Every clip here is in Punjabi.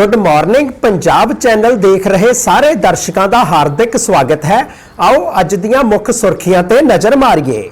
ਗੁੱਡ ਮਾਰਨਿੰਗ ਪੰਜਾਬ ਚੈਨਲ ਦੇਖ ਰਹੇ ਸਾਰੇ ਦਰਸ਼ਕਾਂ ਦਾ ਹਾਰਦਿਕ ਸਵਾਗਤ ਹੈ। ਆਓ ਅੱਜ ਦੀਆਂ ਮੁੱਖ ਸੁਰਖੀਆਂ ਤੇ ਨਜ਼ਰ ਮਾਰੀਏ।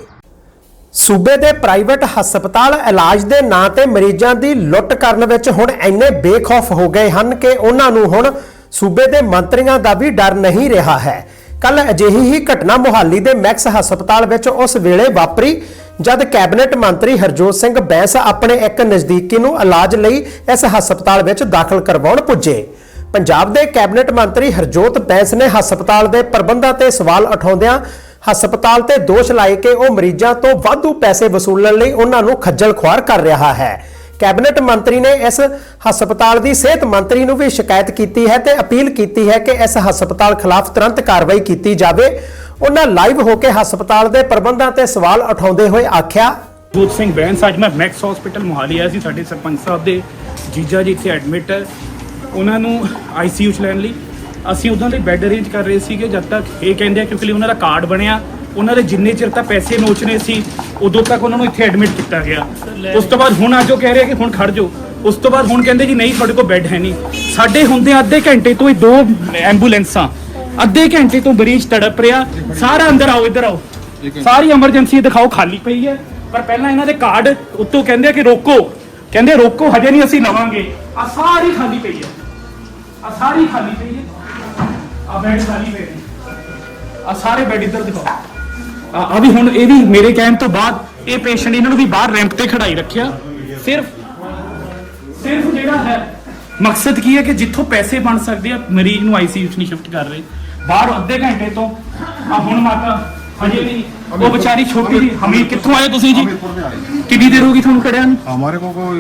ਸੂਬੇ ਦੇ ਪ੍ਰਾਈਵੇਟ ਹਸਪਤਾਲ ਇਲਾਜ ਦੇ ਨਾਂ ਤੇ ਮਰੀਜ਼ਾਂ ਦੀ ਲੁੱਟ ਕਰਨ ਵਿੱਚ ਹੁਣ ਇੰਨੇ ਬੇਖੌਫ ਹੋ ਗਏ ਹਨ ਕਿ ਉਹਨਾਂ ਨੂੰ ਹੁਣ ਸੂਬੇ ਦੇ ਮੰਤਰੀਆਂ ਦਾ ਵੀ ਡਰ ਨਹੀਂ ਰਿਹਾ ਹੈ। ਕੱਲ ਅਜਿਹੀ ਹੀ ਘਟਨਾ ਮੁਹਾਲੀ ਦੇ ਮੈਕਸ ਹਸਪਤਾਲ ਵਿੱਚ ਉਸ ਵੇਲੇ ਵਾਪਰੀ, ਜਦ ਕੈਬਨਿਟ ਮੰਤਰੀ ਹਰਜੋਤ ਸਿੰਘ ਬੈਂਸ ਆਪਣੇ ਇੱਕ ਨਜ਼ਦੀਕੀ ਨੂੰ ਇਲਾਜ ਲਈ ਇਸ ਹਸਪਤਾਲ ਵਿੱਚ ਦਾਖਲ ਕਰਵਾਉਣ ਪੁੱਜੇ। ਪੰਜਾਬ ਦੇ ਕੈਬਨਿਟ ਮੰਤਰੀ ਹਰਜੋਤ ਬੈਂਸ ਨੇ ਹਸਪਤਾਲ ਦੇ ਪ੍ਰਬੰਧਾਂ ਤੇ ਸਵਾਲ ਉਠਾਉਂਦਿਆਂ ਹਸਪਤਾਲ ਤੇ ਦੋਸ਼ ਲਾਏ ਕਿ ਉਹ ਮਰੀਜ਼ਾਂ ਤੋਂ ਵਾਧੂ ਪੈਸੇ ਵਸੂਲਣ ਲਈ ਉਹਨਾਂ ਨੂੰ ਖੱਜਲ ਖੁਆਰ ਕਰ ਰਿਹਾ ਹੈ। ਕੈਬਨਿਟ ਮੰਤਰੀ ਨੇ ਇਸ ਹਸਪਤਾਲ ਦੀ ਸਿਹਤ ਮੰਤਰੀ ਨੂੰ ਵੀ ਸ਼ਿਕਾਇਤ ਕੀਤੀ ਹੈ ਤੇ ਅਪੀਲ ਕੀਤੀ ਹੈ ਕਿ ਇਸ ਹਸਪਤਾਲ ਖਿਲਾਫ ਤੁਰੰਤ ਕਾਰਵਾਈ ਕੀਤੀ ਜਾਵੇ। ਉਹਨਾਂ ਲਾਈਵ ਹੋ ਕੇ ਹਸਪਤਾਲ ਦੇ ਪ੍ਰਬੰਧਾਂ ਤੇ ਸਵਾਲ ਉਠਾਉਂਦੇ ਹੋਏ ਆਖਿਆ, ਜੋਤ ਸਿੰਘ ਬੈਂਸ, ਅੱਜ ਮੈਂ ਮੈਕਸ ਹਸਪੀਟਲ ਮੁਹਾਲੀ ਆਇਆ ਸੀ, ਸਾਡੇ ਸਰਪੰਚ ਸਾਹਿਬ ਦੇ ਜੀਜਾ ਜੀ ਇੱਥੇ ਐਡਮਿਟ ਹੈ। ਉਹਨਾਂ ਨੂੰ ਆਈਸੀਯੂ ਚ ਲੈਣ ਲਈ ਅਸੀਂ ਉਦੋਂ ਦੇ ਬੈੱਡ ਅਰੇਂਜ ਕਰ ਰਹੇ ਸੀਗੇ ਜਦ ਤੱਕ ਇਹ ਕਹਿੰਦੇ ਆ ਕਿਉਂਕਿ ਉਹਨਾਂ ਦਾ ਕਾਰਡ ਬਣਿਆ ਉਹਨਾਂ ਦੇ ਜਿੰਨੇ ਚਿਰ ਤੱਕ ਪੈਸੇ ਨੋਚਨੇ ਸੀ ਉਦੋਂ ਤੱਕ ਉਹਨਾਂ ਨੂੰ ਇੱਥੇ ਐਡਮਿਟ ਕੀਤਾ ਗਿਆ। ਉਸ ਤੋਂ ਬਾਅਦ ਹੁਣ ਅੱਜ ਉਹ ਕਹਿ ਰਹੇ ਕਿ ਹੁਣ ਖੜ ਜਾਓ। ਉਸ ਤੋਂ ਬਾਅਦ ਹੁਣ ਕਹਿੰਦੇ ਜੀ ਨਹੀਂ ਤੁਹਾਡੇ ਕੋਲ ਬੈੱਡ ਹੈ ਨਹੀਂ। ਸਾਡੇ ਹੁੰਦੇ ਅੱਧੇ ਘੰਟੇ ਤੋਂ ਹੀ ਦੋ ਐਂਬੂਲੈਂਸਾਂ ਅੱਧੇ ਘੰਟੇ ਤੋਂ ਮਰੀਜ਼ ਤੜਪ ਰਿਹਾ। ਸਾਰਾ ਅੰਦਰ ਆਓ ਇੱਧਰ ਆਓ। ਸਾਰੀ ਐਮਰਜੈਂਸੀ ਦਿਖਾਓ ਖਾਲੀ ਪਈ ਹੈ। ਪਰ ਪਹਿਲਾਂ ਇਹਨਾਂ ਦੇ ਕਾਰਡ ਉੱਤੋਂ ਕਹਿੰਦੇ ਆ ਕਿ ਰੋਕੋ। ਕਹਿੰਦੇ ਰੋਕੋ ਹਜੇ ਨਹੀਂ ਅਸੀਂ ਲਵਾਂਗੇ। ਆ ਸਾਰੀ ਖਾਲੀ ਪਈ ਹੈ। ਆ ਸਾਰੀ ਖਾਲੀ ਪਈ ਹੈ। ਆ ਬੈੱਡ ਖਾਲੀ ਪਏ ਨੇ ਆ ਸਾਰੇ ਬੈੱਡ ਇੱਧਰ ਦਿਖਾਓ। ਆ ਆ ਵੀ ਹੁਣ ਇਹ ਵੀ ਮੇਰੇ ਕਹਿਣ ਤੋਂ ਬਾਅਦ ਇਹ ਪੇਸ਼ੈਂਟ ਇਹਨਾਂ ਨੂੰ ਵੀ ਬਾਹਰ ਰੈਂਪ ਤੇ ਖੜਾਈ ਰੱਖਿਆ। ਸਿਰਫ ਸਿਰਫ ਜਿਹੜਾ ਹੈ। ਮਕਸਦ ਕੀ ਹੈ ਕਿ ਜਿੱਥੋਂ ਪੈਸੇ ਬਣ ਸਕਦੇ ਆ ਮਰੀਜ਼ ਨੂੰ ਆਈਸੀਯੂ 'ਚ ਨਹੀਂ ਸ਼ਿਫਟ ਕਰ ਰਹੇ। ਬਾਹਰ ਅੱਧੇ ਘੰਟੇ ਤੋਂ ਆ ਹੁਣ ਮਾਤਾ ਹਜੇ ਵੀ ਉਹ ਵਿਚਾਰੀ ਛੋਟੀ ਜੀ ਹਮੀਰ ਕਿੱਥੋਂ ਆਏ ਤੁਸੀਂ ਜੀ हमीरपुर में आई ਕਿੰਨੀ ਦੇਰ ਹੋ ਗਈ ਤੁਹਾਨੂੰ ਖੜਿਆ ਨੂੰ हमारे को कोई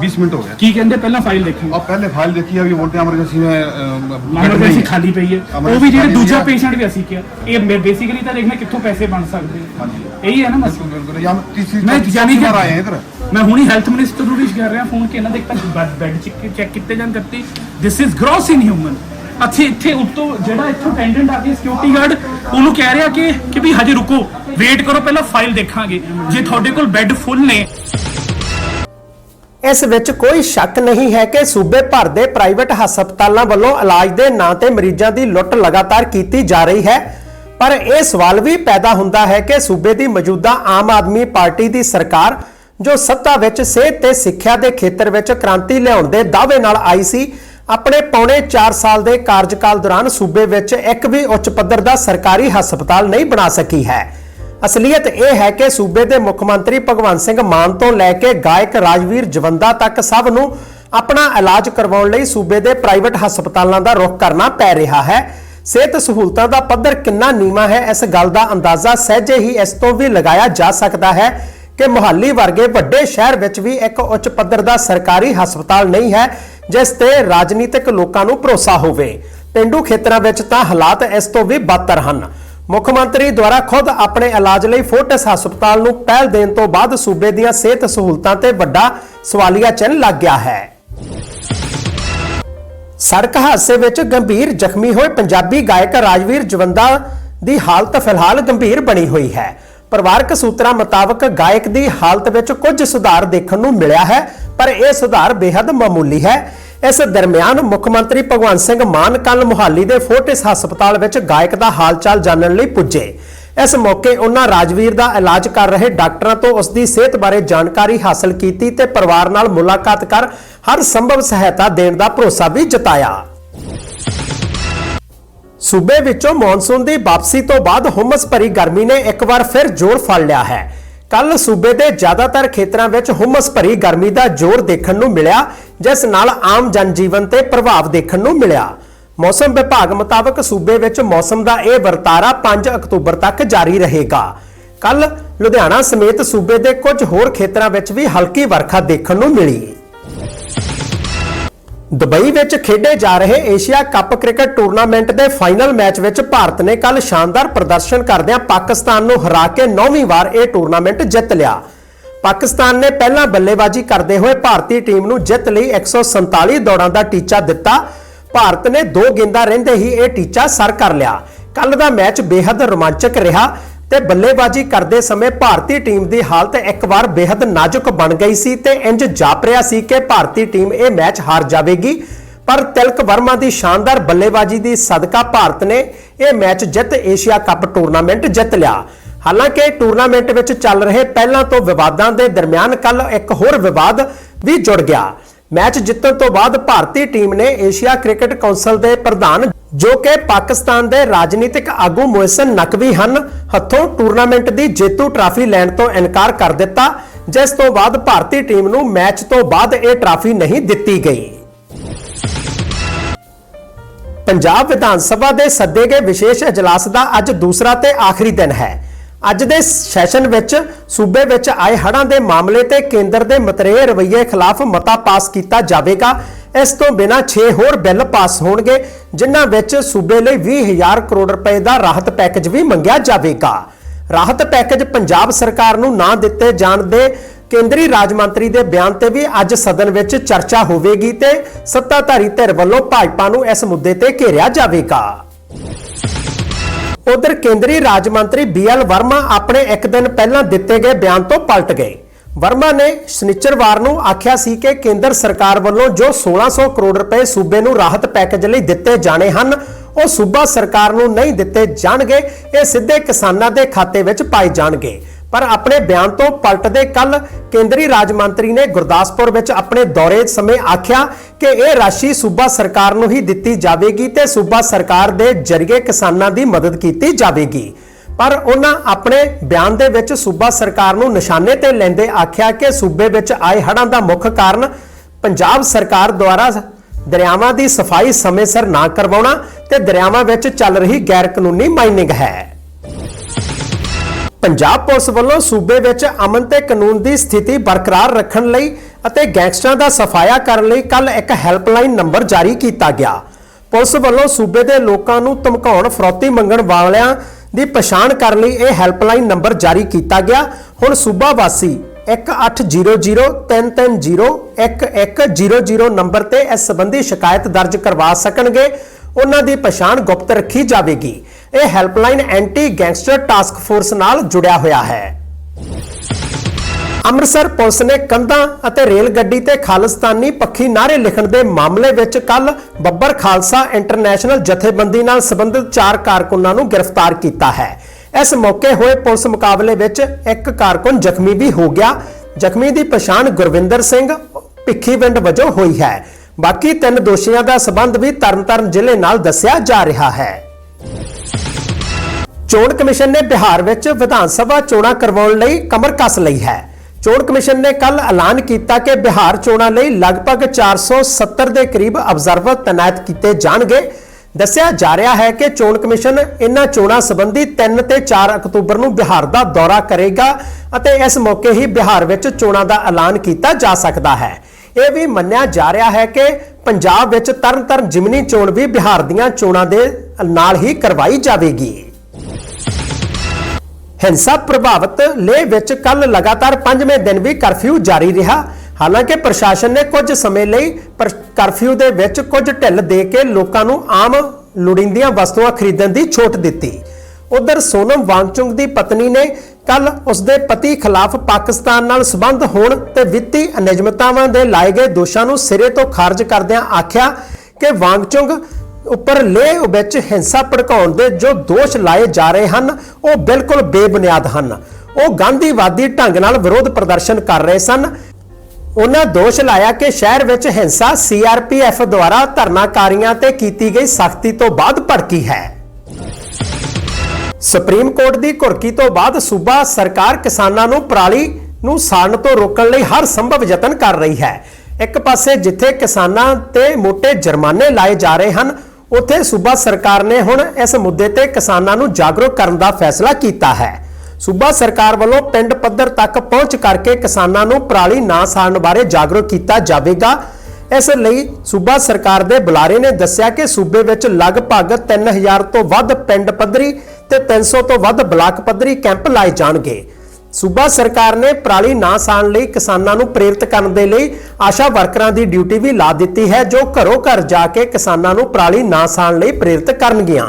बीस मिनट हो गया ਕੀ ਕਹਿੰਦੇ ਪਹਿਲਾਂ ਫਾਈਲ ਦੇਖਾਂਗੇ अब पहले फाइल देखी अभी बोलते हैं इमरजेंसी में अ, बेड नहीं ਐਮਰਜੈਂਸੀ है। ਖਾਲੀ ਪਈ ਹੈ ਉਹ Emergency ਵੀ ਜਿਹੜੇ ਖਾਲੀ ਦੂਜਾ ਹੈ। ਪੇਸ਼ੈਂਟ ਵੀ ਅਸੀਂ ਕਿਹਾ ਇਹ ਬੇਸਿਕਲੀ ਤਾਂ ਦੇਖਣਾ ਕਿੱਥੋਂ ਪੈਸੇ ਬਣ ਸਕਦੇ ਆ। हाँ जी ਇਹੀ ਹੈ ਨਾ ਮਸਲਾ बिल्कुल बिल्कुल यहाँ तीसरी मैं चौथी जानी बार कि- आए हैं इधर ਮੈਂ ਹੁਣੀ ਹੈਲਥ ਮਿਨਿਸਟਰ ਨੂੰ ਵੀ ਕਰ ਰਿਹਾ ਫੋਨ ਕਿ ਇਹਨਾਂ ਦੇ ਇੱਕ ਬੈੱਡ ਚੈੱਕ ਕੀਤੇ ਜਾਣ ਕਰਤੀ this is gross in human ਇੱਥੇ ਉੱਤੋਂ ਜਿਹੜਾ ਇੱਥੋਂ ਅਟੈਂਡੈਂਟ ਆ ਕੇ ਸਿਕਿਉਰਿਟੀ ਗਾਰਡ ਉਹਨੂੰ ਕਹਿ ਰਿਹਾ ਕਿ ਕਿ ਵੀ ਹਜੇ ਰੁਕੋ ਵੇਟ ਕਰੋ, ਪਹਿਲਾਂ ਫਾਈਲ ਦੇਖਾਂਗੇ। ਜੇ ਤੁਹਾਡੇ ਕੋਲ ਬੈੱਡ ਫੁੱਲ ਨੇ। ਇਸ ਵਿੱਚ ਕੋਈ ਸ਼ੱਕ ਨਹੀਂ ਹੈ ਕਿ ਸੂਬੇ ਭਰ ਦੇ ਪ੍ਰਾਈਵੇਟ ਹਸਪਤਾਲਾਂ ਵੱਲੋਂ ਇਲਾਜ ਦੇ ਨਾਂ ਤੇ ਮਰੀਜ਼ਾਂ ਦੀ ਲੁੱਟ ਲਗਾਤਾਰ ਕੀਤੀ ਜਾ ਰਹੀ ਹੈ। ਪਰ ਇਹ ਸਵਾਲ ਵੀ ਪੈਦਾ ਹੁੰਦਾ ਹੈ ਕਿ ਸੂਬੇ ਦੀ ਮੌਜੂਦਾ ਆਮ ਆਦਮੀ ਪਾਰਟੀ ਦੀ ਸਰਕਾਰ, ਜੋ ਸੱਤਾ ਵਿੱਚ ਸਿਹਤ ਤੇ ਸਿੱਖਿਆ ਦੇ ਖੇਤਰ ਵਿੱਚ ਕ੍ਰਾਂਤੀ ਲਿਆਉਣ ਦੇ ਦਾਅਵੇ ਨਾਲ ਆਈ ਸੀ ਆਪਣੇ ਪੌਣੇ 4 ਸਾਲ ਦੇ ਕਾਰਜਕਾਲ ਦੌਰਾਨ ਸੂਬੇ ਵਿੱਚ ਇੱਕ ਵੀ ਉੱਚ ਪੱਧਰ ਦਾ ਸਰਕਾਰੀ ਹਸਪਤਾਲ ਨਹੀਂ ਬਣਾ ਸਕੀ ਹੈ। ਅਸਲੀਅਤ ਇਹ ਹੈ ਕਿ ਸੂਬੇ ਦੇ ਮੁੱਖ ਮੰਤਰੀ ਭਗਵੰਤ ਸਿੰਘ ਮਾਨ ਤੋਂ ਲੈ ਕੇ ਗਾਇਕ ਰਾਜਵੀਰ ਜਵੰਦਾ ਤੱਕ ਸਭ ਨੂੰ ਆਪਣਾ ਇਲਾਜ ਕਰਵਾਉਣ ਲਈ ਸੂਬੇ ਦੇ ਪ੍ਰਾਈਵੇਟ ਹਸਪਤਾਲਾਂ ਦਾ ਰੁਖ ਕਰਨਾ ਪੈ ਰਿਹਾ ਹੈ। ਸਿਹਤ ਸਹੂਲਤਾਂ ਦਾ ਪੱਧਰ ਕਿੰਨਾ ਨੀਵਾਂ ਹੈ, ਇਸ ਗੱਲ ਦਾ ਅੰਦਾਜ਼ਾ ਸਹਿਜੇ ਹੀ ਇਸ ਤੋਂ ਵੀ ਲਗਾਇਆ ਜਾ ਸਕਦਾ ਹੈ ਕਿ ਮੁਹਾਲੀ ਵਰਗੇ ਵੱਡੇ ਸ਼ਹਿਰ ਵਿੱਚ ਵੀ ਇੱਕ ਉੱਚ ਪੱਧਰ ਦਾ ਸਰਕਾਰੀ ਹਸਪਤਾਲ ਨਹੀਂ ਹੈ। ਜਿਸ ਤੇ ਰਾਜਨੀਤਿਕ ਲੋਕਾਂ ਨੂੰ ਭਰੋਸਾ ਹੋਵੇ। ਪਿੰਡੂ ਖੇਤਰਾਂ ਵਿੱਚ ਤਾਂ ਹਾਲਾਤ ਇਸ ਤੋਂ ਵੀ ਬਦਤਰ ਹਨ। ਮੁੱਖ ਮੰਤਰੀ ਦੁਆਰਾ ਖੁਦ ਆਪਣੇ ਇਲਾਜ ਲਈ ਫੋਰਟਿਸ ਹਸਪਤਾਲ ਨੂੰ ਪਹਿਲ ਦੇਣ ਤੋਂ ਬਾਅਦ ਸੂਬੇ ਦੀਆਂ ਸਿਹਤ ਸਹੂਲਤਾਂ ਤੇ ਵੱਡਾ ਸਵਾਲੀਆ ਚਿੰਨ੍ਹ ਲੱਗ ਗਿਆ ਹੈ। ਸੜਕ ਹਾਦਸੇ ਵਿੱਚ ਗੰਭੀਰ ਜ਼ਖਮੀ ਹੋਏ ਪੰਜਾਬੀ ਗਾਇਕ ਰਾਜਵੀਰ ਜਵੰਦਾ ਦੀ ਹਾਲਤ ਫਿਲਹਾਲ ਗੰਭੀਰ ਬਣੀ ਹੋਈ ਹੈ। ਪਰਿਵਾਰਕ ਸੂਤਰਾਂ ਮੁਤਾਬਕ ਗਾਇਕ ਦੀ ਹਾਲਤ ਵਿੱਚ ਕੁਝ ਸੁਧਾਰ ਦੇਖਣ ਨੂੰ ਮਿਲਿਆ ਹੈ, ਪਰ ਇਹ ਸੁਧਾਰ ਬੇहद ਮਾਮੂਲੀ ਹੈ। ਇਸ ਦਰਮਿਆਨ ਮੁੱਖ ਮੰਤਰੀ ਭਗਵੰਤ ਸਿੰਘ ਮਾਨ ਕੱਲ ਮੁਹਾਲੀ ਦੇ ਫੋਰਟਿਸ ਹਸਪਤਾਲ ਵਿੱਚ ਗਾਇਕ ਦਾ ਹਾਲਚਾਲ ਜਾਣਨ ਲਈ ਪੁੱਜੇ। ਇਸ ਮੌਕੇ ਉਹਨਾਂ ਰਾਜਵੀਰ ਦਾ ਇਲਾਜ ਕਰ ਰਹੇ ਡਾਕਟਰਾਂ ਤੋਂ ਉਸ ਦੀ ਸਿਹਤ ਬਾਰੇ ਜਾਣਕਾਰੀ ਹਾਸਲ ਕੀਤੀ ਤੇ ਪਰਿਵਾਰ ਨਾਲ ਮੁਲਾਕਾਤ ਕਰ ਹਰ ਸੰਭਵ ਸਹਾਇਤਾ ਦੇਣ ਦਾ ਭਰੋਸਾ ਵੀ ਜਤਾਇਆ। ਸੂਬੇ ਵਿੱਚੋਂ ਮੌਨਸੂਨ ਦੀ ਵਾਪਸੀ ਤੋਂ ਬਾਅਦ ਹੁਮਸ ਭਰੀ ਗਰਮੀ ਨੇ ਇੱਕ ਵਾਰ ਫਿਰ ਜ਼ੋਰ ਫੜ ਲਿਆ ਹੈ। ਕੱਲ ਸੂਬੇ ਦੇ ਜ਼ਿਆਦਾਤਰ ਖੇਤਰਾਂ ਵਿੱਚ ਹੁਮਸ ਭਰੀ ਗਰਮੀ ਦਾ ਜ਼ੋਰ ਦੇਖਣ ਨੂੰ ਮਿਲਿਆ, ਜਿਸ ਨਾਲ ਆਮ ਜਨਜੀਵਨ ਤੇ ਪ੍ਰਭਾਵ ਦੇਖਣ ਨੂੰ ਮਿਲਿਆ। ਮੌਸਮ ਵਿਭਾਗ ਮੁਤਾਬਕ ਸੂਬੇ ਵਿੱਚ ਮੌਸਮ ਦਾ ਇਹ ਵਰਤਾਰਾ 5 ਅਕਤੂਬਰ ਤੱਕ ਜਾਰੀ ਰਹੇਗਾ। ਕੱਲ ਲੁਧਿਆਣਾ ਸਮੇਤ ਸੂਬੇ ਦੇ ਕੁਝ ਹੋਰ ਖੇਤਰਾਂ ਵਿੱਚ ਵੀ ਹਲਕੀ ਵਰਖਾ ਦੇਖਣ ਨੂੰ ਮਿਲੀ। ਦੁਬਈ ਵਿੱਚ ਖੇਡੇ ਜਾ ਰਹੇ ਏਸ਼ੀਆ ਕੱਪ ਕ੍ਰਿਕਟ ਟੂਰਨਾਮੈਂਟ ਦੇ ਫਾਈਨਲ ਮੈਚ ਵਿੱਚ ਭਾਰਤ ਨੇ ਕੱਲ ਸ਼ਾਨਦਾਰ ਪ੍ਰਦਰਸ਼ਨ ਕਰਦਿਆਂ ਪਾਕਿਸਤਾਨ ਨੂੰ ਹਰਾ ਕੇ 9ਵੀਂ ਵਾਰ ਇਹ ਟੂਰਨਾਮੈਂਟ ਜਿੱਤ ਲਿਆ। ਪਾਕਿਸਤਾਨ ਨੇ ਪਹਿਲਾਂ ਬੱਲੇਬਾਜ਼ੀ ਕਰਦੇ ਹੋਏ ਭਾਰਤੀ ਟੀਮ ਨੂੰ ਜਿੱਤ ਲਈ 147 ਦੌੜਾਂ ਦਾ ਟੀਚਾ ਦਿੱਤਾ। ਭਾਰਤ ਨੇ ਦੋ ਗੇਂਦਾਂ ਰਹਿੰਦੇ ਹੀ ਇਹ ਟੀਚਾ ਸਰ ਕਰ ਲਿਆ। ਕੱਲ ਦਾ ਮੈਚ ਬੇहद ਰੋਮਾਂਚਕ ਰਿਹਾ। ਤੇ ਬੱਲੇਬਾਜ਼ੀ ਕਰਦੇ ਸਮੇਂ ਭਾਰਤੀ ਟੀਮ ਦੀ ਹਾਲਤ ਇੱਕ ਵਾਰ ਬੇहद ਨਾਜ਼ੁਕ ਬਣ ਗਈ ਸੀ ਤੇ ਇੰਜ ਜਾਪ ਰਿਹਾ ਸੀ ਕਿ ਭਾਰਤੀ ਟੀਮ ਇਹ ਮੈਚ ਹਾਰ ਜਾਵੇਗੀ। ਪਰ ਤਿਲਕ ਵਰਮਾ ਦੀ ਸ਼ਾਨਦਾਰ ਬੱਲੇਬਾਜ਼ੀ ਦੀ ਸਦਕਾ ਭਾਰਤ ਨੇ ਇਹ ਮੈਚ ਜਿੱਤ ਏਸ਼ੀਆ ਕੱਪ ਟੂਰਨਾਮੈਂਟ ਜਿੱਤ ਲਿਆ। ਹਾਲਾਂਕਿ ਟੂਰਨਾਮੈਂਟ ਵਿੱਚ ਚੱਲ ਰਹੇ ਪਹਿਲਾਂ ਤੋਂ ਵਿਵਾਦਾਂ ਦੇ ਦਰਮਿਆਨ ਕੱਲ ਇੱਕ ਹੋਰ ਵਿਵਾਦ ਵੀ ਜੁੜ ਗਿਆ। ਮੈਚ ਜਿੱਤਣ ਤੋਂ ਬਾਅਦ ਭਾਰਤੀ ਟੀਮ ਨੇ ਏਸ਼ੀਆ ਕ੍ਰਿਕਟ ਕੌਂਸਲ ਦੇ ਪ੍ਰਧਾਨ ਜੋ ਕਿ ਪਾਕਿਸਤਾਨ ਦੇ ਰਾਜਨੀਤਿਕ ਆਗੂ ਮੋਹਸਨ ਨਕਵੀ ਹਨ, ਹੱਥੋਂ ਟੂਰਨਾਮੈਂਟ ਦੀ ਜੇਤੂ ਟਰਾਫੀ ਲੈਣ ਤੋਂ ਇਨਕਾਰ ਕਰ ਦਿੱਤਾ, ਜਿਸ ਤੋਂ ਬਾਅਦ ਭਾਰਤੀ ਟੀਮ ਨੂੰ ਮੈਚ ਤੋਂ ਬਾਅਦ ਇਹ ਟਰਾਫੀ ਨਹੀਂ ਦਿੱਤੀ ਗਈ। ਪੰਜਾਬ ਵਿਧਾਨ ਸਭਾ ਦੇ ਸੱਦੇ ਗਏ ਵਿਸ਼ੇਸ਼ ਅਜਲਾਸ ਦਾ ਅੱਜ ਦੂਸਰਾ ਤੇ ਆਖਰੀ ਦਿਨ ਹੈ। ਅੱਜ ਦੇ ਸੈਸ਼ਨ ਵਿੱਚ ਸੂਬੇ ਵਿੱਚ ਆਏ ਹੜ੍ਹਾਂ ਦੇ ਮਾਮਲੇ ਤੇ ਕੇਂਦਰ ਦੇ ਮਤਰੇਏ ਰਵੱਈਏ ਖਿਲਾਫ ਮਤਾ ਪਾਸ ਕੀਤਾ ਜਾਵੇਗਾ। ਇਸ ਤੋਂ ਬਿਨਾਂ 6 ਹੋਰ ਬਿੱਲ ਪਾਸ ਹੋਣਗੇ, ਜਿਨ੍ਹਾਂ ਵਿੱਚ ਸੂਬੇ ਲਈ 20000 ਕਰੋੜ ਰੁਪਏ ਦਾ ਰਾਹਤ ਪੈਕੇਜ ਵੀ ਮੰਗਿਆ ਜਾਵੇਗਾ। ਰਾਹਤ ਪੈਕੇਜ ਪੰਜਾਬ ਸਰਕਾਰ ਨੂੰ ਨਾ ਦਿੱਤੇ ਜਾਣ ਦੇ ਕੇਂਦਰੀ ਰਾਜ ਮੰਤਰੀ ਦੇ ਬਿਆਨ ਤੇ ਵੀ ਅੱਜ ਸਦਨ ਵਿੱਚ ਚਰਚਾ ਹੋਵੇਗੀ ਤੇ ਸੱਤਾਧਾਰੀ ਧਿਰ ਵੱਲੋਂ ਭਾਜਪਾ ਨੂੰ ਇਸ ਮੁੱਦੇ ਤੇ ਘੇਰਿਆ ਜਾਵੇਗਾ। ਉਧਰ ਕੇਂਦਰੀ ਰਾਜ ਮੰਤਰੀ ਬੀਐਲ ਵਰਮਾ ਆਪਣੇ ਇੱਕ ਦਿਨ ਪਹਿਲਾਂ ਦਿੱਤੇ ਗਏ ਬਿਆਨ ਤੋਂ ਪਲਟ ਗਏ। ਵਰਮਾ ਨੇ ਸ਼ਨੀਚਰਵਾਰ ਨੂੰ ਆਖਿਆ ਸੀ ਕਿ ਕੇਂਦਰ ਸਰਕਾਰ ਵੱਲੋਂ ਜੋ 1600 ਕਰੋੜ ਰੁਪਏ ਸੂਬੇ ਨੂੰ ਰਾਹਤ ਪੈਕੇਜ ਲਈ ਦਿੱਤੇ ਜਾਣੇ ਹਨ, ਉਹ ਸੂਬਾ ਸਰਕਾਰ ਨੂੰ ਨਹੀਂ ਦਿੱਤੇ ਜਾਣਗੇ, ਇਹ ਸਿੱਧੇ ਕਿਸਾਨਾਂ ਦੇ ਖਾਤੇ ਵਿੱਚ ਪਾਏ ਜਾਣਗੇ। ਪਰ ਆਪਣੇ ਬਿਆਨ ਤੋਂ ਪਲਟਦੇ ਕੱਲ ਕੇਂਦਰੀ ਰਾਜ ਮੰਤਰੀ ਨੇ ਗੁਰਦਾਸਪੁਰ ਵਿੱਚ ਆਪਣੇ ਦੌਰੇ ਸਮੇਂ ਆਖਿਆ ਕਿ ਇਹ ਰਾਸ਼ੀ ਸੂਬਾ ਸਰਕਾਰ ਨੂੰ ਹੀ ਦਿੱਤੀ ਜਾਵੇਗੀ ਤੇ ਸੂਬਾ ਸਰਕਾਰ ਦੇ ਜ਼ਰੀਏ ਕਿਸਾਨਾਂ ਦੀ ਮਦਦ ਕੀਤੀ ਜਾਵੇਗੀ। ਪਰ ਉਹਨਾਂ ਆਪਣੇ ਬਿਆਨ ਦੇ ਵਿੱਚ ਸੂਬਾ ਸਰਕਾਰ ਨੂੰ ਨਿਸ਼ਾਨੇ ਤੇ ਲੈਂਦੇ ਆਖਿਆ ਕਿ ਸੂਬੇ ਵਿੱਚ ਆਏ ਹੜ੍ਹਾਂ ਦਾ ਮੁੱਖ ਕਾਰਨ ਪੰਜਾਬ ਸਰਕਾਰ ਦੁਆਰਾ ਦਰਿਆਵਾਂ ਦੀ ਸਫ਼ਾਈ ਸਮੇਂ ਸਿਰ ਨਾ ਕਰਵਾਉਣਾ ਤੇ ਦਰਿਆਵਾਂ ਵਿੱਚ ਚੱਲ ਰਹੀ ਗੈਰ ਕਾਨੂੰਨੀ ਮਾਈਨਿੰਗ ਹੈ। ਪੰਜਾਬ ਪੁਲਿਸ ਵੱਲੋਂ ਸੂਬੇ ਵਿੱਚ ਅਮਨ ਤੇ ਕਾਨੂੰਨ ਦੀ ਸਥਿਤੀ ਬਰਕਰਾਰ ਰੱਖਣ ਲਈ ਅਤੇ ਗੈਂਗਸਟਰਾਂ ਦਾ ਸਫਾਇਆ ਕਰਨ ਲਈ ਕੱਲ ਇੱਕ ਹੈਲਪਲਾਈਨ ਨੰਬਰ ਜਾਰੀ ਕੀਤਾ ਗਿਆ। ਪੁਲਿਸ ਵੱਲੋਂ ਸੂਬੇ ਦੇ ਲੋਕਾਂ ਨੂੰ ਧਮਕਾਉਣ, ਫਰੌਤੀ ਮੰਗਣ ਵਾਲਿਆਂ ਦੀ ਪਛਾਣ ਕਰਨ ਲਈ ਇਹ ਹੈਲਪਲਾਈਨ ਨੰਬਰ ਜਾਰੀ ਕੀਤਾ ਗਿਆ। ਹੁਣ ਸੂਬਾ ਵਾਸੀ 180033011100 ਨੰਬਰ ਤੇ ਇਸ ਸੰਬੰਧੀ ਸ਼ਿਕਾਇਤ ਦਰਜ ਕਰਵਾ ਸਕਣਗੇ। ਉਹਨਾਂ ਦੀ ਪਛਾਣ ਗੁਪਤ ਰੱਖੀ ਜਾਵੇਗੀ। ਇਹ helpline anti gangster task force ਨਾਲ ਜੁੜਿਆ ਹੋਇਆ ਹੈ। ਅੰਮ੍ਰਿਤਸਰ ਪੁਲਿਸ ਨੇ ਕੰਧਾਂ ਅਤੇ ਰੇਲ ਗੱਡੀ ਤੇ ਖਾਲਿਸਤਾਨੀ ਪੱਖੀ ਨਾਰੇ ਲਿਖਣ ਦੇ ਮਾਮਲੇ ਵਿੱਚ ਕੱਲ ਬੱਬਰ ਖਾਲਸਾ ਇੰਟਰਨੈਸ਼ਨਲ ਜਥੇਬੰਦੀ ਨਾਲ ਸੰਬੰਧਿਤ ਚਾਰ ਕਾਰਕੁਨਾਂ ਨੂੰ ਗ੍ਰਿਫਤਾਰ ਕੀਤਾ ਹੈ। ਇਸ ਮੌਕੇ ਹੋਏ ਪੁਲਿਸ ਮੁਕਾਬਲੇ ਵਿੱਚ ਇੱਕ ਕਾਰਕੁਨ ਜ਼ਖਮੀ ਵੀ ਹੋ ਗਿਆ। ਜ਼ਖਮੀ ਦੀ ਪਛਾਣ ਗੁਰਵਿੰਦਰ ਸਿੰਘ ਭਿੱਖੀਵਿੰਡ ਵਜੋਂ ਹੋਈ ਹੈ। ਬਾਕੀ ਤਿੰਨ ਦੋਸ਼ੀਆਂ ਦਾ ਸਬੰਧ ਵੀ ਤਰਨਤਾਰਨ ਜ਼ਿਲ੍ਹੇ ਨਾਲ ਦੱਸਿਆ ਜਾ ਰਿਹਾ ਹੈ। ਚੋਣ ਕਮਿਸ਼ਨ ਨੇ ਬਿਹਾਰ ਵਿੱਚ ਵਿਧਾਨ ਸਭਾ ਚੋਣਾਂ ਕਰਵਾਉਣ ਲਈ ਕਮਰ ਕੱਸ ਲਈ ਹੈ। ਚੋਣ ਕਮਿਸ਼ਨ ਨੇ ਕੱਲ ਐਲਾਨ ਕੀਤਾ ਕਿ ਬਿਹਾਰ ਚੋਣਾਂ ਲਈ ਲਗਭਗ 470 ਦੇ ਕਰੀਬ ਅਬਜ਼ਰਵਰ ਤੈਨਾਤ ਕੀਤੇ ਜਾਣਗੇ। ਦੱਸਿਆ ਜਾ ਰਿਹਾ ਹੈ ਕਿ ਚੋਣ ਕਮਿਸ਼ਨ ਇਹਨਾਂ ਚੋਣਾਂ ਸੰਬੰਧੀ 3 ਤੇ 4 ਅਕਤੂਬਰ ਨੂੰ ਬਿਹਾਰ ਦਾ ਦੌਰਾ ਕਰੇਗਾ ਅਤੇ ਇਸ ਮੌਕੇ ਹੀ ਬਿਹਾਰ ਵਿੱਚ ਚੋਣਾਂ ਦਾ ਐਲਾਨ ਕੀਤਾ ਜਾ ਸਕਦਾ ਹੈ। ਇਹ ਵੀ ਮੰਨਿਆ ਜਾ ਰਿਹਾ ਹੈ ਕਿ ਪੰਜਾਬ ਵਿੱਚ ਤਰਨਤਾਰਨ ਜਿਮਨੀ ਚੋਣ ਵੀ ਬਿਹਾਰ ਦੀਆਂ ਚੋਣਾਂ ਦੇ ਨਾਲ ਹੀ ਕਰਵਾਈ ਜਾਵੇਗੀ। ਹਿੰਸਾ ਪ੍ਰਭਾਵਿਤ ਲੇਹ ਵਿੱਚ ਕੱਲ ਲਗਾਤਾਰ ਪੰਜਵੇਂ ਦਿਨ ਵੀ ਕਰਫਿਊ ਜਾਰੀ ਰਿਹਾ। ਹਾਲਾਂਕਿ ਪ੍ਰਸ਼ਾਸਨ ਨੇ ਕੁਝ ਸਮੇਂ ਲਈ ਪਰ- ਕਰਫਿਊ ਦੇ ਵਿੱਚ ਕੁਝ ਢਿੱਲ ਦੇ ਕੇ ਲੋਕਾਂ ਨੂੰ ਆਮ ਲੋੜੀਂਦੀਆਂ ਵਸਤੂਆਂ ਖਰੀਦਣ ਦੀ ਛੋਟ ਦਿੱਤੀ। ਉਧਰ ਸੋਨਮ ਵਾਂਗਚੁੰਗ ਦੀ ਪਤਨੀ ਨੇ ਕੱਲ ਉਸਦੇ ਪਤੀ ਖਿਲਾਫ ਪਾਕਿਸਤਾਨ ਨਾਲ ਸਬੰਧ ਹੋਣ ਤੇ ਵਿੱਤੀ ਅਨਿਯਮਤਾਵਾਂ ਦੇ ਲਾਏ ਗਏ ਦੋਸ਼ਾਂ ਨੂੰ ਸਿਰੇ ਤੋਂ ਖਾਰਜ ਕਰਦਿਆਂ ਆਖਿਆ ਕਿ ਵਾਂਗਚੁੰਗ ਉੱਪਰ ਲੇਹ ਵਿੱਚ ਹਿੰਸਾ ਭੜਕਾਉਣ ਦੇ ਜੋ ਦੋਸ਼ ਲਾਏ ਜਾ ਰਹੇ ਹਨ, ਉਹ ਬਿਲਕੁਲ ਬੇਬੁਨਿਆਦ ਹਨ। ਉਹ ਗਾਂਧੀਵਾਦੀ ਢੰਗ ਨਾਲ ਵਿਰੋਧ ਪ੍ਰਦਰਸ਼ਨ ਕਰ ਰਹੇ ਸਨ। ਉਹਨਾਂ ਦੋਸ਼ ਲਾਇਆ ਕਿ ਸ਼ਹਿਰ ਵਿੱਚ ਹਿੰਸਾ ਸੀਆਰਪੀਐਫ ਦੁਆਰਾ ਧਰਨਾਕਾਰੀਆਂ ਤੇ ਕੀਤੀ ਗਈ ਸਖਤੀ ਤੋਂ ਬਾਅਦ ਭੜਕੀ ਹੈ। ਸੁਪਰੀਮ ਕੋਰਟ ਦੀ ਘੁਰਕੀ ਤੋਂ ਬਾਅਦ ਸੂਬਾ ਸਰਕਾਰ ਕਿਸਾਨਾਂ ਨੂੰ ਪਰਾਲੀ ਨੂੰ ਸਾੜਨ ਤੋਂ ਰੋਕਣ ਲਈ ਹਰ ਸੰਭਵ ਯਤਨ ਕਰ ਰਹੀ ਹੈ। ਇੱਕ ਪਾਸੇ ਜਿੱਥੇ ਕਿਸਾਨਾਂ ਤੇ ਮੋٹے ਜੁਰਮਾਨੇ ਲਾਏ ਜਾ ਰਹੇ ਹਨ ਉੱਥੇ ਸੂਬਾ ਸਰਕਾਰ ਨੇ ਹੁਣ ਇਸ ਮੁੱਦੇ ਤੇ ਕਿਸਾਨਾਂ ਨੂੰ ਜਾਗਰੂਕ ਕਰਨ ਦਾ ਫੈਸਲਾ ਕੀਤਾ ਹੈ। ਸੂਬਾ ਸਰਕਾਰ ਵੱਲੋਂ ਪਿੰਡ ਪੱਧਰ ਤੱਕ ਪਹੁੰਚ ਕਰਕੇ ਕਿਸਾਨਾਂ ਨੂੰ ਪਰਾਲੀ ਨਾ ਸਾੜਨ ਬਾਰੇ ਜਾਗਰੂਕ ਕੀਤਾ ਜਾਵੇਗਾ। ਇਸ ਲਈ ਸੂਬਾ ਸਰਕਾਰ ਦੇ ਬੁਲਾਰੇ ਨੇ ਦੱਸਿਆ ਕਿ ਸੂਬੇ ਵਿੱਚ ਲਗਭਗ 3000 ਤੋਂ ਵੱਧ ਪਿੰਡ ਪੱਧਰੀ ਤੇ 300 ਤੋਂ ਵੱਧ ਬਲਾਕ ਪੱਧਰੀ ਕੈਂਪ ਲਾਏ ਜਾਣਗੇ। ਸੂਬਾ ਸਰਕਾਰ ਨੇ ਪਰਾਲੀ ਨਾ ਸਾੜਨ ਲਈ ਕਿਸਾਨਾਂ ਨੂੰ ਪ੍ਰੇਰਿਤ ਕਰਨ ਦੇ ਲਈ ਆਸ਼ਾ ਵਰਕਰਾਂ ਦੀ ਡਿਊਟੀ ਵੀ ਲਾ ਦਿੱਤੀ ਹੈ, ਜੋ ਘਰੋਂ ਘਰ ਜਾ ਕੇ ਕਿਸਾਨਾਂ ਨੂੰ ਪਰਾਲੀ ਨਾ ਸਾੜਨ ਲਈ ਪ੍ਰੇਰਿਤ ਕਰਨਗੀਆਂ।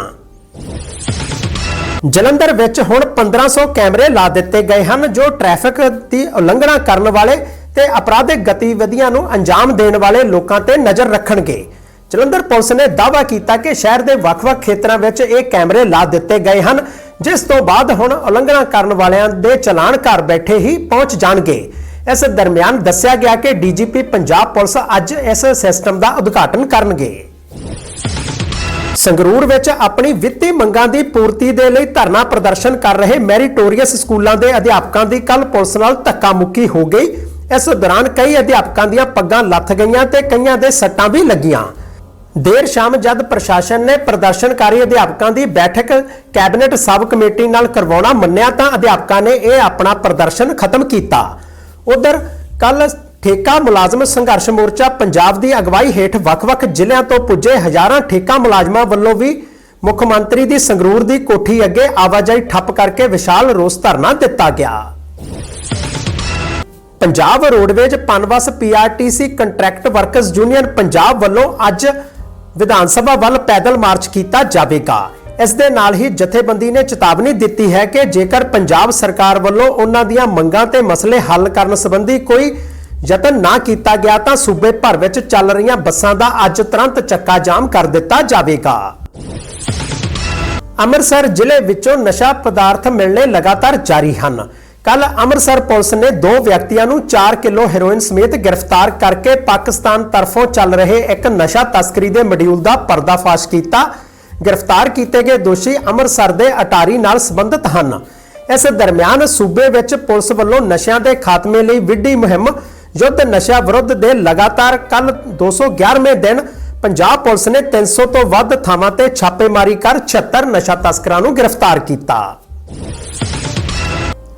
ਜਲੰਧਰ ਵਿੱਚ ਹੁਣ 1500 ਕੈਮਰੇ ਲਾ ਦਿੱਤੇ ਗਏ ਹਨ, ਜੋ ਟ੍ਰੈਫਿਕ ਦੀ ਉਲੰਘਣਾ ਕਰਨ ਵਾਲੇ ਤੇ ਅਪਰਾਧਿਕ ਗਤੀਵਿਧੀਆਂ ਨੂੰ ਅੰਜਾਮ ਦੇਣ ਵਾਲੇ ਲੋਕਾਂ ਤੇ ਨਜ਼ਰ ਰੱਖਣਗੇ। ਜਲੰਧਰ ਪੁਲਿਸ ਨੇ ਦਾਅਵਾ ਕੀਤਾ ਕਿ ਸ਼ਹਿਰ ਦੇ ਵੱਖ-ਵੱਖ ਖੇਤਰਾਂ ਵਿੱਚ ਇਹ ਕੈਮਰੇ ਲਾ ਦਿੱਤੇ ਗਏ ਹਨ ਜਿਸ ਤੋਂ ਬਾਅਦ ਹੁਣ ਉਲੰਘਣਾ ਕਰਨ ਵਾਲਿਆਂ ਦੇ ਚਲਾਨ ਘਰ ਬੈਠੇ ਹੀ ਪਹੁੰਚ ਜਾਣਗੇ। ਇਸ ਦਰਮਿਆਨ ਦੱਸਿਆ ਗਿਆ ਕਿ ਡੀਜੀਪੀ ਪੰਜਾਬ ਪੁਲਿਸ ਅੱਜ ਇਸ ਸਿਸਟਮ ਦਾ ਉਦਘਾਟਨ ਕਰਨਗੇ। ਸੰਗਰੂਰ ਵਿੱਚ ਆਪਣੀ ਵਿੱਤੀ ਮੰਗਾਂ ਦੀ ਪੂਰਤੀ ਦੇ ਲਈ ਧਰਨਾ ਪ੍ਰਦਰਸ਼ਨ ਕਰ ਰਹੇ ਮੈਰੀਟੋਰੀਅਸ ਸਕੂਲਾਂ ਦੇ ਅਧਿਆਪਕਾਂ ਦੀ ਕੱਲ ਪੁਲਿਸ ਨਾਲ ਧੱਕਾ ਮੁੱਕੀ ਹੋ ਗਈ। ਇਸ ਦੌਰਾਨ ਕਈ ਅਧਿਆਪਕਾਂ ਦੀਆਂ ਪੱਗਾਂ ਲੱਥ ਗਈਆਂ ਤੇ ਕਈਆਂ ਦੇ ਸੱਟਾਂ ਵੀ ਲੱਗੀਆਂ। ਦੇਰ ਸ਼ਾਮ ਜਦ ਪ੍ਰਸ਼ਾਸਨ ਨੇ ਪ੍ਰਦਰਸ਼ਨਕਾਰੀ ਅਧਿਆਪਕਾਂ ਦੀ ਬੈਠਕ ਕੈਬਨਿਟ ਸਬ ਕਮੇਟੀ ਨਾਲ ਕਰਵਾਉਣਾ ਮੰਨਿਆ ਤਾਂ ਅਧਿਆਪਕਾਂ ਨੇ ਇਹ ਆਪਣਾ ਪ੍ਰਦਰਸ਼ਨ ਖਤਮ ਕੀਤਾ। ਉਧਰ ਕੱਲ ਠੇਕਾ ਮੁਲਾਜ਼ਮ ਸੰਘਰਸ਼ ਮੋਰਚਾ ਪੰਜਾਬ ਦੀ ਅਗਵਾਈ ਹੇਠ ਵੱਖ-ਵੱਖ ਜ਼ਿਲ੍ਹਿਆਂ ਤੋਂ ਪੁੱਜੇ ਹਜ਼ਾਰਾਂ ਠੇਕਾ ਮੁਲਾਜ਼ਮਾਂ ਵੱਲੋਂ ਵੀ ਮੁੱਖ ਮੰਤਰੀ ਦੀ ਸੰਗਰੂਰ ਦੀ ਕੋਠੀ ਅੱਗੇ ਆਵਾਜਾਈ ਠੱਪ ਕਰਕੇ ਵਿਸ਼ਾਲ ਰੋਸ ਧਰਨਾ ਦਿੱਤਾ ਗਿਆ। Punjab roadways Punbus PRTC contract workers union Punjab ਵੱਲੋਂ ਅੱਜ ਵਿਧਾਨ ਸਭਾ ਵੱਲ ਪੈਦਲ ਮਾਰਚ ਕੀਤਾ ਜਾਵੇਗਾ। ਇਸ ਦੇ ਨਾਲ ਹੀ ਜਥੇਬੰਦੀ ਨੇ ਚੇਤਾਵਨੀ ਦਿੱਤੀ ਹੈ ਕਿ ਜੇਕਰ ਪੰਜਾਬ ਸਰਕਾਰ ਵੱਲੋਂ ਉਹਨਾਂ ਦੀਆਂ ਮੰਗਾਂ ਤੇ ਮਸਲੇ ਹੱਲ ਕਰਨ ਸੰਬੰਧੀ ਕੋਈ ਯਤਨ ਨਾ ਕੀਤਾ ਗਿਆ ਤਾਂ ਸੂਬੇ ਭਰ ਵਿੱਚ ਚੱਲ ਰਹੀਆਂ ਬੱਸਾਂ ਦਾ ਅੱਜ ਤੁਰੰਤ ਚੱਕਾ ਜਾਮ ਕਰ ਦਿੱਤਾ ਜਾਵੇਗਾ। ਅੰਮ੍ਰਿਤਸਰ ਜ਼ਿਲ੍ਹੇ ਵਿੱਚੋਂ ਨਸ਼ਾ ਪਦਾਰਥ ਮਿਲਣੇ ਲਗਾਤਾਰ ਜਾਰੀ ਹਨ। ਕੱਲ ਅੰਮ੍ਰਿਤਸਰ ਪੁਲਿਸ ਨੇ ਦੋ ਵਿਅਕਤੀਆਂ ਨੂੰ 4 ਕਿਲੋ ਹੈਰੋਇਨ ਸਮੇਤ ਗ੍ਰਿਫਤਾਰ ਕਰਕੇ ਪਾਕਿਸਤਾਨ ਤਰਫੋਂ ਚੱਲ ਰਹੇ ਇੱਕ ਨਸ਼ਾ ਤਸਕਰੀ ਦੇ ਮੋਡਿਊਲ ਦਾ ਪਰਦਾਫਾਸ਼ ਕੀਤਾ। ਗ੍ਰਿਫਤਾਰ ਕੀਤੇ ਗਏ ਦੋਸ਼ੀ ਅੰਮ੍ਰਿਤਸਰ ਦੇ ਅਟਾਰੀ ਨਾਲ ਸੰਬੰਧਿਤ ਹਨ। ਇਸ ਦਰਮਿਆਨ ਸੂਬੇ ਵਿੱਚ ਪੁਲਿਸ ਵੱਲੋਂ ਨਸ਼ਿਆਂ ਦੇ ਖਾਤਮੇ ਲਈ ਵਿੱਢੀ ਮੁਹਿੰਮ, ਯੁੱਧ ਨਸ਼ਾ ਵਿਰੁੱਧ ਦੇ ਲਗਾਤਾਰ ਕੱਲ 211ਵੇਂ ਦਿਨ ਪੰਜਾਬ ਪੁਲਿਸ ਨੇ 300 ਤੋਂ ਵੱਧ ਥਾਵਾਂ ਤੇ ਛਾਪੇਮਾਰੀ ਕਰ 76 ਨਸ਼ਾ ਤਸਕਰਾਂ ਨੂੰ ਗ੍ਰਿਫਤਾਰ ਕੀਤਾ।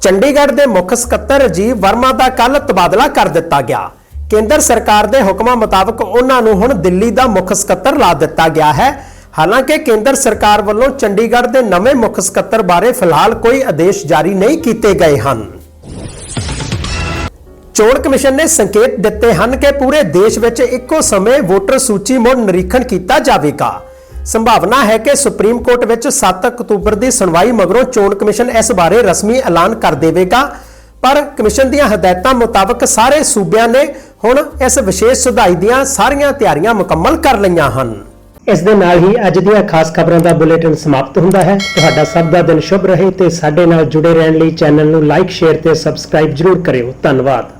ਚੰਡੀਗੜ੍ਹ ਦੇ ਮੁੱਖ ਸਕੱਤਰ ਰਾਜੀਵ ਵਰਮਾ ਦਾ ਕੱਲ ਤਬਾਦਲਾ ਕਰ ਦਿੱਤਾ ਗਿਆ। ਕੇਂਦਰ ਸਰਕਾਰ ਦੇ ਹੁਕਮਾਂ ਮੁਤਾਬਕ ਉਹਨਾਂ ਨੂੰ ਹੁਣ ਦਿੱਲੀ ਦਾ ਮੁੱਖ ਸਕੱਤਰ ਲਾ ਦਿੱਤਾ ਗਿਆ ਹੈ। ਹਾਲਾਂਕਿ ਕੇਂਦਰ ਸਰਕਾਰ ਵੱਲੋਂ ਚੰਡੀਗੜ੍ਹ ਦੇ ਨਵੇਂ ਮੁੱਖ ਸਕੱਤਰ ਬਾਰੇ ਫਿਲਹਾਲ ਕੋਈ ਆਦੇਸ਼ ਜਾਰੀ ਨਹੀਂ ਕੀਤੇ ਗਏ ਹਨ। ਚੋਣ ਕਮਿਸ਼ਨ ਨੇ ਸੰਕੇਤ ਦਿੱਤੇ ਹਨ ਕਿ ਪੂਰੇ ਦੇਸ਼ ਵਿੱਚ ਇੱਕੋ ਸਮੇਂ ਵੋਟਰ ਸੂਚੀ ਮੁੜ ਨਿਰੀਖਣ ਕੀਤਾ ਜਾਵੇਗਾ। ਸੰਭਾਵਨਾ ਹੈ ਕਿ ਸੁਪਰੀਮ ਕੋਰਟ ਵਿੱਚ 7 ਅਕਤੂਬਰ ਦੀ ਸੁਣਵਾਈ ਮਗਰੋਂ ਚੋਣ ਕਮਿਸ਼ਨ ਇਸ ਬਾਰੇ ਰਸਮੀ ਐਲਾਨ ਕਰ ਦੇਵੇਗਾ। ਪਰ ਕਮਿਸ਼ਨ ਦੀਆਂ ਹਦਾਇਤਾਂ ਮੁਤਾਬਕ ਸਾਰੇ ਸੂਬਿਆਂ ਨੇ ਹੁਣ ਇਸ ਵਿਸ਼ੇਸ਼ ਸੁਧਾਈ ਦੀਆਂ ਸਾਰੀਆਂ ਤਿਆਰੀਆਂ ਮੁਕੰਮਲ ਕਰ ਲਈਆਂ ਹਨ। ਇਸ ਦੇ ਨਾਲ ਹੀ ਅੱਜ ਦੀਆਂ ਖਾਸ ਖਬਰਾਂ ਦਾ ਬੁਲੇਟਿਨ ਸਮਾਪਤ ਹੁੰਦਾ ਹੈ। ਤੁਹਾਡਾ ਸਭ ਦਾ ਦਿਨ ਸ਼ੁਭ ਰਹੇ ਤੇ ਸਾਡੇ ਨਾਲ ਜੁੜੇ ਰਹਿਣ ਲਈ ਚੈਨਲ ਨੂੰ ਲਾਈਕ, ਸ਼ੇਅਰ ਤੇ ਸਬਸਕ੍ਰਾਈਬ ਜਰੂਰ ਕਰਿਓ। ਧੰਨਵਾਦ।